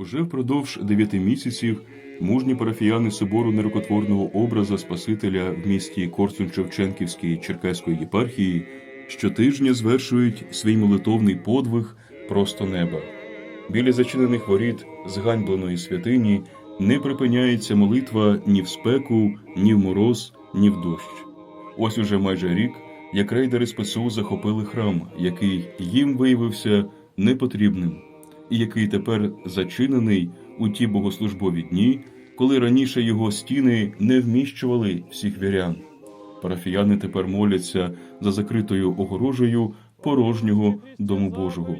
Уже впродовж дев'яти місяців мужні парафіяни собору нерукотворного образа Спасителя в місті Корсунь-Шевченківській Черкаської єпархії щотижня звершують свій молитовний подвиг просто неба. Біля зачинених воріт зганьбленої святині не припиняється молитва ні в спеку, ні в мороз, ні в дощ. Ось уже майже рік, як рейдери з ПСУ захопили храм, який їм виявився непотрібним, який тепер зачинений у ті богослужбові дні, коли раніше його стіни не вміщували всіх вірян. Парафіяни тепер моляться за закритою огорожею порожнього Дому Божого.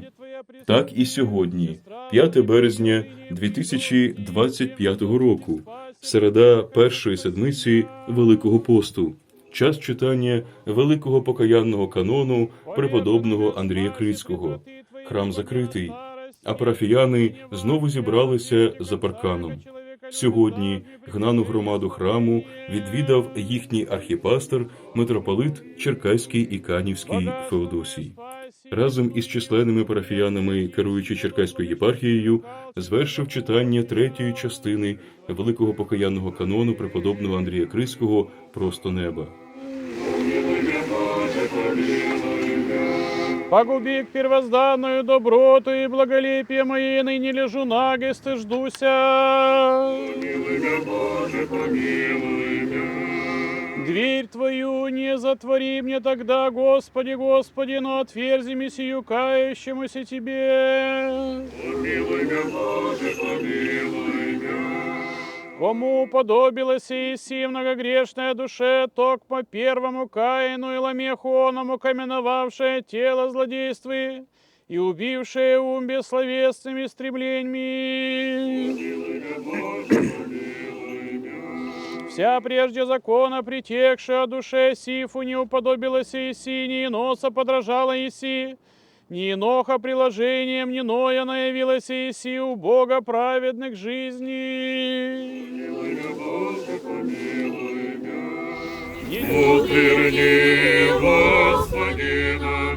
Так і сьогодні, 5 березня 2025 року, середа першої седмиці Великого посту, час читання великого покаянного канону преподобного Андрія Крицького. Храм закритий, а парафіяни знову зібралися за парканом. Сьогодні гнану громаду храму відвідав їхній архіпастер митрополит Черкаський і Канівський Феодосій. Разом із численними парафіянами, керуючи Черкаською єпархією, звершив читання третьої частини великого покаянного канону преподобного Андрія Крицького Просто неба. Погуби к первозданную доброту и благолепие моей, ныне лежу наго, стыждуся. Дверь Твою не затвори мне тогда, Господи, Господи, но отверзи мне сию кающемуся Тебе. Кому уподобилась Иси многогрешная душе, ток по первому Каину и Ламеху оному каменовавшее тело злодействы и убившее ум бессловесными стремлениями. Вся прежде закона притекшая душе Сифу не уподобилась Иси, ни носа подражала Иси, ни иноха приложением, ни ноя наявилась Иси у Бога праведных жизней. Утверди, Господи, на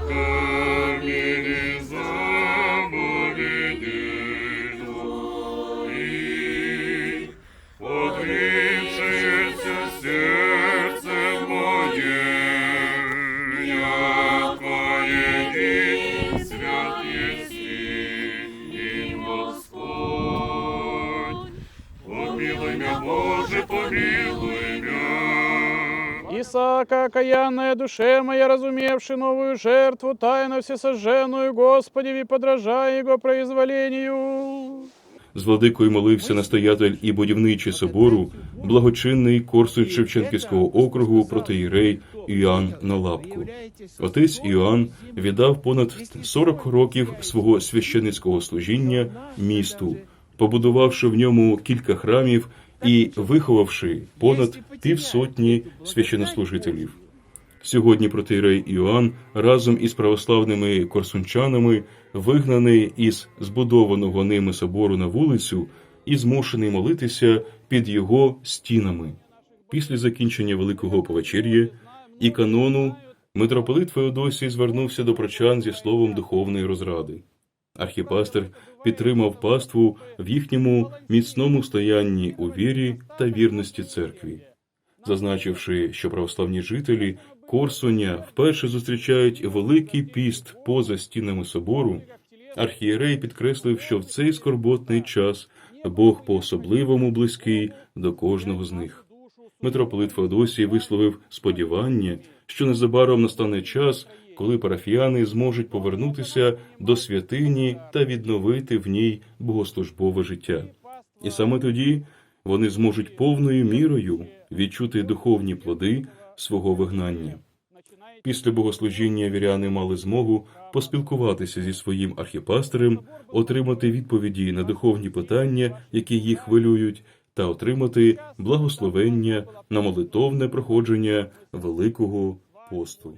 помилуй меня. Исаака, окаянная душе моя, разумевши новую жертву, тайно всесожженную, Господи, и подражай Его произволению. З владикою молився настоятель і будівничий собору, благочинний Корсунь Шевченківського округу протиєрей Іоанн Налапку. Отець Іоанн віддав понад 40 років свого священицького служіння місту, побудувавши в ньому кілька храмів і виховавши понад півсотні священнослужителів. Сьогодні протиєрей Іоанн разом із православними корсунчанами вигнаний із збудованого ними собору на вулицю і змушений молитися під його стінами. Після закінчення Великого повечір'я і канону митрополит Феодосій звернувся до прочан зі словом духовної розради. Архіпастер підтримав паству в їхньому міцному стоянні у вірі та вірності церкві зазначивши, що православні жителі Корсуня вперше зустрічають великий піст поза стінами собору, архієрей підкреслив, що в цей скорботний час Бог по-особливому близький до кожного з них. Митрополит Феодосій висловив сподівання, що незабаром настане час, коли парафіяни зможуть повернутися до святині та відновити в ній богослужбове життя. І саме тоді вони зможуть повною мірою відчути духовні плоди свого вигнання. Після богослужіння віряни мали змогу поспілкуватися зі своїм архіпастерем, отримати відповіді на духовні питання, які їх хвилюють, та отримати благословення на молитовне проходження Великого посту.